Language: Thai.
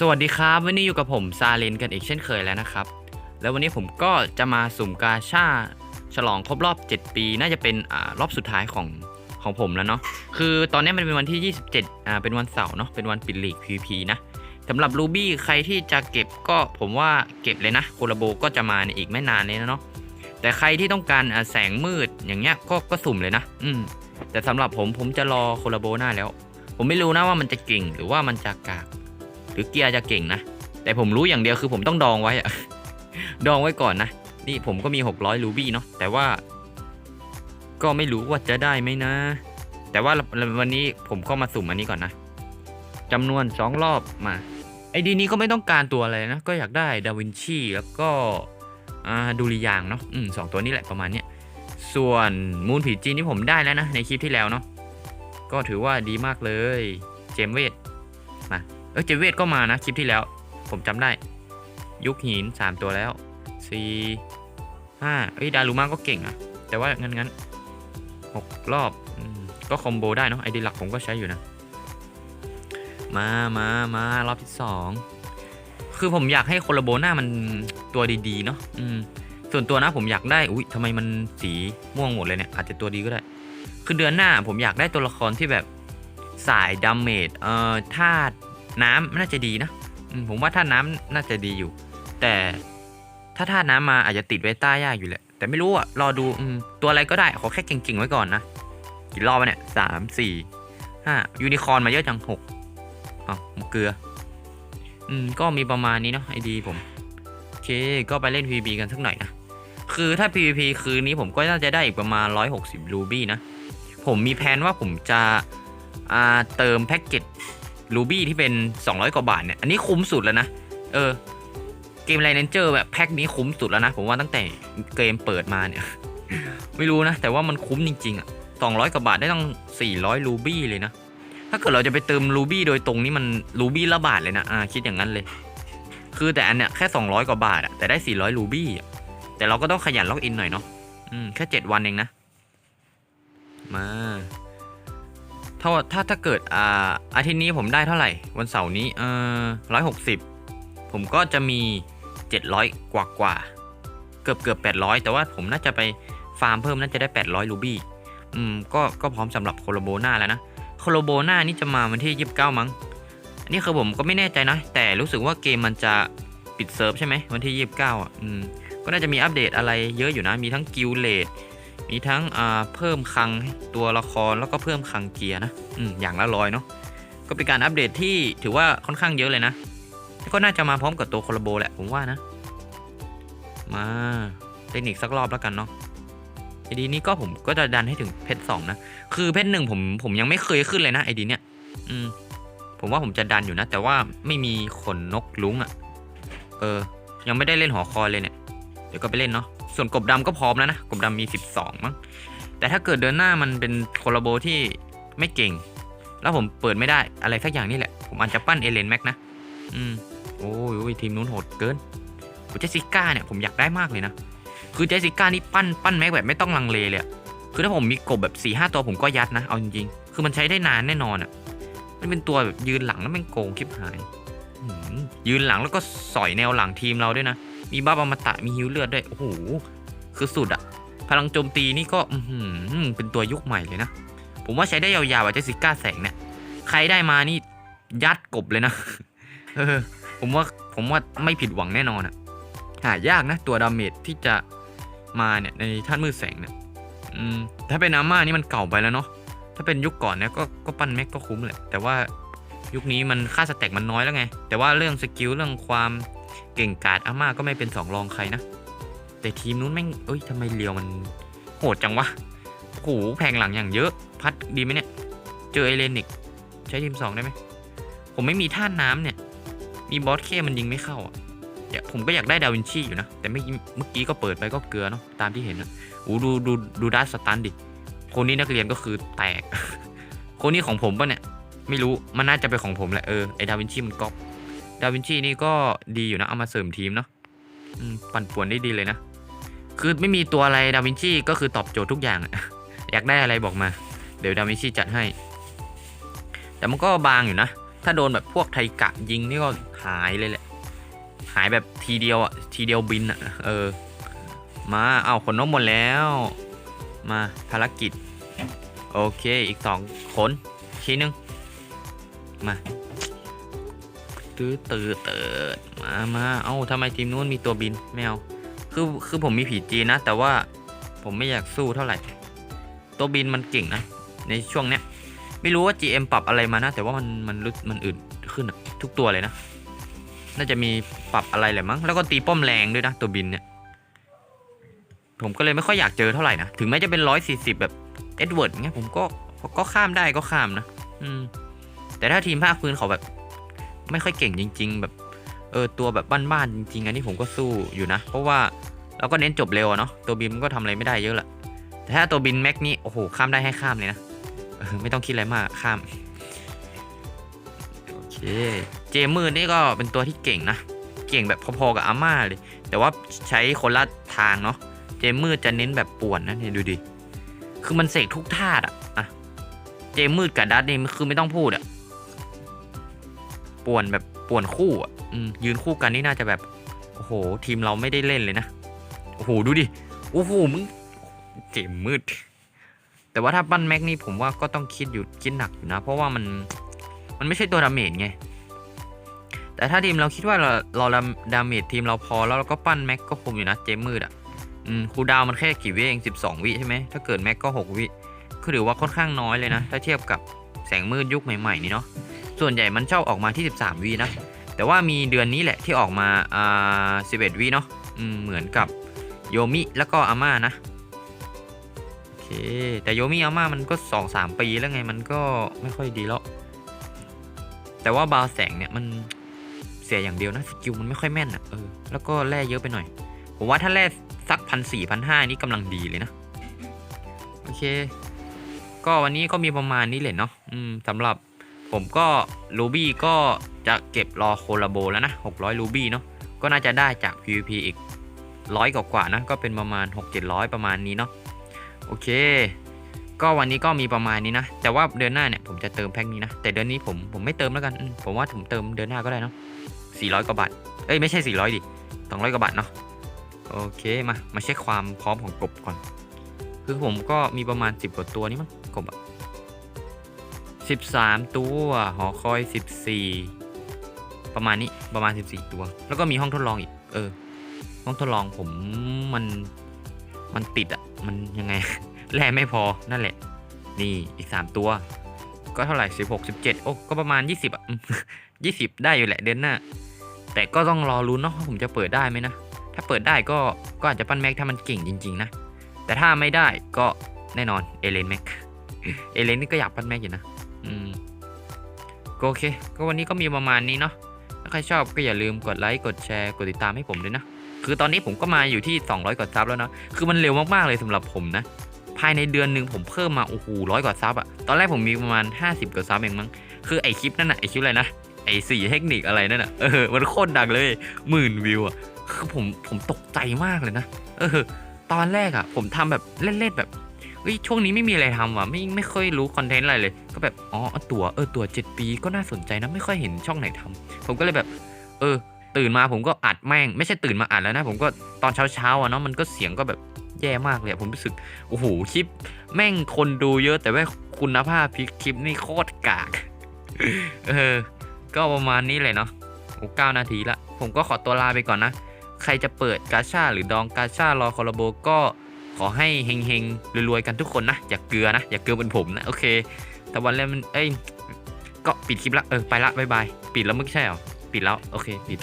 สวัสดีครับ วันนี้อยู่กับผมซาเลนกันอีกเช่นเคยแล้วนะครับ แล้ววันนี้ผมก็จะมาสุ่มกาชาฉลองครบรอบ 7 ปี น่าจะเป็นอ่ารอบสุดท้ายของของผมแล้วเนาะคือตอนนี้มันเป็นวันที่ 27อ่าเป็นวันเสาร์เนาะเป็นวันปิดลีก PVP นะสำหรับรูบี้ใครที่จะเก็บก็ผมว่าเก็บเลยนะโคลาโบก็จะมาในอีกไม่นานเลยนะเนาะแต่ใครที่ต้องการแสงมืดอย่างเงี้ยก็ก็สุ่มเลยนะ อืมแต่สำหรับผมผมจะรอโคลาโบหน้าแล้ว ผมไม่รู้นะว่ามันจะเก่งหรือว่ามันจะกาก หรือเกียร์จะเก่งนะ แต่ผมรู้อย่างเดียวคือผมต้องดองไว้อะดองไว้ก่อนนะ นี่ผมก็มี 600รูบี้เนาะแต่ว่า ก็ไม่รู้ว่าจะได้ไหมนะ แต่ว่าวันนี้ผมก็มาสุ่มอันนี้ก่อนนะจำนวน 2 รอบมาไอดีนี้ก็ไม่ต้องการตัวอะไรนะก็อยากได้ดาวินชีแล้วก็ดูริยางเนาะอืมสองตัวนี้แหละประมาณเนี้ยส่วนมูลผีจีนที่ผมได้แล้วนะในคลิปที่แล้วเนาะก็ถือว่าดีมากเลย เจมเวท เออเจเวตก็มานะคลิปที่แล้ว ผมจำได้ ยุคหินสามตัวแล้วสี่ห้าเอ้ยดารุมาก็เก่งอะแต่ว่างั้นงั้นหกรอบอก็คอมโบได้เนาะไอเดีหลักผมก็ใช้อยู่นะ มามามารอบที่สองคือผมอยากให้โคลาโบหน้ามันตัวดีๆเนาะอืมส่วนตัวนะผมอยากได้อุ้ยทำไมมันสีม่วงหมดเลยเนี่ยอาจจะตัวดีก็ได้ คือเดือนหน้าผมอยากได้ตัวละครที่แบบสายดาเมจเอ่อธาตุ น้ำน่าจะดีนะผมว่าธาน้ำน่าจะดีอยู่ แต่ถ้าธาน้ำมาอาจจะติดไว้ใต้ยากอยู่แหละ แต่ไม่รู้อะรอดูตัวอะไรก็ได้ ขอแค่เก่งๆไว้ก่อนนะกี่รอบวะเนี่ยสามสี่ห้ายูนิคอร์นมาเยอะจังหกอ้าวเกลือ อืม ก็มีประมาณนี้เนาะไอดีผม โอเค ก็ไปเล่น PVP กันสักหน่อยนะ คือถ้า PVP คืนนี้ผมก็น่าจะได้อีกประมาณ 160 รูบี้นะ ผมมีแผนว่าผมจะอ่าเติมแพ็กเกจ รูบี้ที่เป็น 200 กว่าบาทเนี่ยอันนี้คุ้มสุดแล้วนะ เออ เกมไรเนเจอร์แบบแพ็กนี้คุ้มสุดแล้วนะ ผมว่าตั้งแต่เกมเปิดมาเนี่ย ไม่รู้นะ แต่ว่ามันคุ้มจริงๆอะ200 กว่าบาทได้ตั้ง 400รูบี้เลยนะ ถ้าเกิดเราจะไปเติมรูบี้โดยตรงนี้มันรูบี้ละบาทเลยนะอ่าคิดอย่างนั้นเลย คือแต่อันเนี้ยแค่ 200 กว่าบาทอะแต่ได้ 400รูบี้อะแต่เราก็ต้องขยันล็อกอินหน่อยเนาะอืมแค่ 7 วันเองนะ มา ถ้าถ้าถ้าเกิดอ่าอาทิตย์นี้ผมได้เท่าไหร่ วันเสาร์นี้เออร้อยหกสิบผมก็จะมีเจ็ดร้อยกว่ากว่าเกือบเกือบแปดร้อยแต่ว่าผมน่าจะไปฟาร์มเพิ่มน่าจะได้แปดร้อยรูบี้อืมก็ก็พร้อมสำหรับโคโลโบนาแล้วนะโคโลโบนานี่จะมาวันที่ยี่สิบเก้ามั้งอันนี้คือผมก็ไม่แน่ใจนะ แต่รู้สึกว่าเกมมันจะปิดเซิร์ฟใช่ไหมวันที่ยี่สิบเก้าอะอืมก็น่าจะมีอัปเดตอะไรเยอะอยู่นะมีทั้งกิลเลด มีทั้งเพิ่มคลังตัวละครแล้วก็เพิ่มคลังเกียร์นะอืมอย่างละร้อยเนาะก็เป็นการอัปเดตที่ถือว่าค่อนข้างเยอะเลยนะก็น่าจะมาพร้อมกับตัวโคลาโบแหละผมว่านะ มาเทคนิคสักรอบแล้วกันเนาะไอดีนี้ก็ผมก็จะดันให้ถึงเพชรสองนะ คือเพชรหนึ่งผมผมยังไม่เคยขึ้นเลยนะไอดีเนี้ยอืมผมว่าผมจะดันอยู่นะ แต่ว่าไม่มีขนนกลุงอะ่ะ เออ ยังไม่ได้เล่นหอคอยเลยเนี่ย เดี๋ยวก็ไปเล่นเนาะ ส่วนกบดำก็พร้อมแล้วนะ กบดำมี 12 มั้ง แต่ถ้าเกิดเดินหน้ามันเป็นโคลาโบที่ไม่เก่ง แล้วผมเปิดไม่ได้อะไรสักอย่างนี่แหละ ผมอาจจะปั้นเอเลนแม็กนะ อืม โอ้ยทีมนู้นโหดเกินเจสสิก้าเนี่ยผมอยากได้มากเลยนะ คือเจสสิก้านี่ปั้นปั้นแม็กแบบไม่ต้องลังเลเลยคือถ้าผมมีกบแบบ4ี่ห้าตัวผมก็ยัดนะ เอาจริงๆ คือมันใช้ได้นานแน่นอนอะมันเป็นตัวแบบยืนหลังแล้วม่งโกงคลิปหาย ยืนหลังแล้วก็สอยแนวหลังทีมเราด้วยนะ มีบ้าบอมตะมีฮิวเลือดด้วย โอ้โห คือสุดอะพลังโจมตีนี่ก็เป็นตัวยุคใหม่เลยนะ ผมว่าใช้ได้ยาวๆอะเจสสิก้าแสงเนี่ย ใครได้มานี่ยัดกบเลยนะ เออ ผมว่าผมว่าไม่ผิดหวังแน่นอนอะหายากนะ ตัวดาเมจที่จะมาเนี่ยในท่านมืดแสงเนี่ยถ้าเป็นอาม่านี่มันเก่าไปแล้วเนาะ ถ้าเป็นยุคก่อนเนี่ยก็ก็ปั้นแม็กก็คุ้มแหละ แต่ว่ายุคนี้มันค่าสแต็กมันน้อยแล้วไง แต่ว่าเรื่องสกิลเรื่องความ เก่งกาจอาม่าก็ไม่เป็นสองรองใครนะ แต่ทีมนู้นแม่งเอ้ยทำไมเลียวมันโหดจังวะโอ้โหแพงหลังอย่างเยอะ พัดดีไหมเนี่ย เจอไอเลนิกใช้ทีมสองได้ไหม ผมไม่มีท่าน้ำเนี่ย มีบอสเคมันยิงไม่เข้าอะเดี๋ยวผมก็อยากได้ดาวินชีอยู่นะ แต่ไม่เมื่อกี้ก็เปิดไปก็เกลือเนาะตามที่เห็นนะโอ้ดูดูดูดัสสตันดิ คนนี้นักเรียนก็คือแตก คนนี้ของผมปะเนี่ย ไม่รู้มันน่าจะเป็นของผมแหละเออไอดาวินชีมันก๊อป ดาวินชีนี่ก็ดีอยู่นะ เอามาเสริมทีมเนาะปั่นป่วนได้ดีเลยนะ คือไม่มีตัวอะไรดาวินชีก็คือตอบโจทย์ทุกอย่างอะอยากได้อะไรบอกมา เดี๋ยวดาวินชีจัดให้ แต่มันก็บางอยู่นะ ถ้าโดนแบบพวกไทกะยิงนี่ก็หายเลยแหละ หายแบบทีเดียวอะ ทีเดียวบินอะ เออ มาเอาขนนกหมดแล้ว มาภารกิจ โอเค อีกสองคนทีนึงมา ตื้อตื้อเติดมามาเอ้าทำไมทีมนู้นมีตัวบินไม่เอาคือคือผมมีผีจีนนะ แต่ว่าผมไม่อยากสู้เท่าไหร่ ตัวบินมันเก่งนะ ในช่วงเนี้ย ไม่รู้ว่า GM ปรับอะไรมานะ แต่ว่ามันมันรู้มันอื่นขึ้นทุกตัวเลยนะ น่าจะมีปรับอะไรแหละมั้ง แล้วก็ตีป้อมแรงด้วยนะ ตัวบินเนี่ย ผมก็เลยไม่ค่อยอยากเจอเท่าไหร่นะ ถึงแม้จะเป็นร้อยสี่สิบแบบเอ็ดเวิร์ดเงี้ยผมก็ก็ข้ามได้ก็ข้ามนะ อืม แต่ถ้าทีมภาคพื้นเขาแบบ ไม่ค่อยเก่งจริง ๆ แบบเออตัวแบบบ้านๆจริงๆอันนี้ผมก็สู้อยู่นะ เพราะว่าเราก็เน้นจบเร็วเนาะตัวบินมันก็ทำอะไรไม่ได้เยอะแหละแต่ถ้าตัวบินแม็กนี่โอ้โหข้ามได้ให้ข้ามเลยนะเออไม่ต้องคิดอะไรมากข้ามโอเคเจมืดนี่ก็เป็นตัวที่เก่งนะเก่งแบบพอๆกับอาม่าเลย แต่ว่าใช้คนละทางเนาะเจมืดจะเน้นแบบป่วนนะเนี่ยดูดิคือมันเสกทุกธาอะอะเจมืดกับดัตนี่คือไม่ต้องพูดอะ ป่วนแบบป่วนคู่อะอืมยืนคู่กันนี่น่าจะแบบโอ้โหทีมเราไม่ได้เล่นเลยนะโอ้โหดูดิโอ้โหมึงเจมืด แต่ว่าถ้าปั้นแม็กนี่ผมว่าก็ต้องคิดอยู่คิดหนักอยู่นะ เพราะว่ามันมันไม่ใช่ตัวดาเมจไงแต่ถ้าทีมเราคิดว่าเราเราดาเมจทีมเราพอแล้วเราก็ปั้นแม็กก็คุมอยู่นะเจมมืดอะอืมคูดาวมันแค่กี่วิเอง12 วิใช่ไหมถ้าเกิดแม็กก็ 6 วิคือถือว่าค่อนข้างน้อยเลยนะ ถ้าเทียบกับแสงมืดยุคใหม่ๆนี่เนาะ ส่วนใหญ่มันชอบออกมาที่ 13วินะแต่ว่ามีเดือนนี้แหละที่ออกมาอ่า11วิเนาะอืมเหมือนกับโยมิแล้วก็อาม่านะโอเคแต่โยมิอาม่ามันก็สองสามปีแล้วไงมันก็ไม่ค่อยดีแล้วแต่ว่าบาวแสงเนี่ยมันเสียอย่างเดียวนะสกิลมันไม่ค่อยแม่นอะเออแล้วก็แร่เยอะไปหน่อย ผมว่าถ้าแร่สักพันสี่พันห้านี่กำลังดีเลยนะ โอเค ก็วันนี้ก็มีประมาณนี้เลยเนาะอืมสำหรับ ผมก็ลูบี้ก็จะเก็บรอโคลาโบแล้วนะ 600ลูบี้เนาะก็น่าจะได้จาก PVP อีกร้อยกว่าๆนะ ก็เป็นประมาณ 6-700 ประมาณนี้เนาะโอเค ก็วันนี้ก็มีประมาณนี้นะ แต่ว่าเดือนหน้าเนี่ยผมจะเติมแพ็คนี้นะ แต่เดือนนี้ผมผมไม่เติมแล้วกัน ผมว่าผมเติมเดือนหน้าก็ได้เนาะ400 กว่าบาท เอ้ยไม่ใช่ 400 ดิ 200 กว่าบาทเนาะโอเคมา มาเช็คความพร้อมของกบก่อน คือผมก็มีประมาณ 10 กว่าตัวนี่มั้งกบอะ 13 ตัว หอคอย 14 ประมาณนี้ประมาณ 14 ตัว แล้วก็มีห้องทดลองอีก เออ ห้องทดลองผมมันมันติดอะมันยังไง แร่ไม่พอนั่นแหละ นี่อีก 3 ตัว ก็เท่าไหร่ 16 17 โอ้ ก็ประมาณ 20อะ20 ได้อยู่แหละเดือนหน้า แต่ก็ต้องรอรุ้นเนาะว่าผมจะเปิดได้ไหมนะ ถ้าเปิดได้ก็ก็อาจจะปั้นแม็กถ้ามันเก่งจริง ๆ นะ แต่ถ้าไม่ได้ก็แน่นอนเอเลนแม็กเอเลนนี่ก็อยากปั้นแม็กอยู่นะ โอเค ก็วันนี้ก็มีประมาณนี้เนาะ ถ้าใครชอบก็อย่าลืมกดไลค์ กดแชร์ กดติดตามให้ผมด้วยนะ คือตอนนี้ผมก็มาอยู่ที่ 200 กว่าซับแล้วเนาะ คือมันเร็วมากๆเลยสำหรับผมนะ ภายในเดือนหนึ่งผมเพิ่มมาโอ้โหร้อยกว่าซับอะตอนแรกผมมีประมาณ 50 กว่าซับเองมั้ง คือไอคลิปนั่นน่ะไอคลิปอะไรนะ ไอสี่เทคนิคอะไรนั่นน่ะเออ มันโคตรดังเลยหมื่นวิวอะคือผมผมตกใจมากเลยนะ เออ ตอนแรกอะผมทำแบบเล่นๆแบบ เฮ้ยช่วงนี้ไม่มีอะไรทำว่ะไม่ไม่ค่อยรู้คอนเทนต์อะไรเลย ก็แบบอ๋อตัวเออตั๋ว7 ปีก็น่าสนใจนะไม่ค่อยเห็นช่องไหนทำผมก็เลยแบบ เออ ตื่นมาผมก็อัดแม่ง ไม่ใช่ตื่นมาอัดแล้วนะ ผมก็ตอนเช้าๆอะเนาะมันก็เสียงก็แบบแย่มากเลยผมรู้สึกโอ้โหคลิป แม่งคนดูเยอะแต่ว่าคุณภาพคลิปนี่โคตรกากเออ ก็ประมาณนี้เลยเนาะโอ้เก้านาทีละผมก็ขอตัวลาไปก่อนนะ ใครจะเปิดกาชาหรือดองกาชารอคอลาโบก็ ขอให้เฮงๆรวยๆกันทุกคนนะ อย่าเกลือนะ อย่าเกลือเป็นผมนะ โอเค แต่วันแรกมันเอ้ยก็ปิดคลิปละเออไปละบายบายปิดแล้วไม่ใช่เหรอปิดแล้วโอเคปิด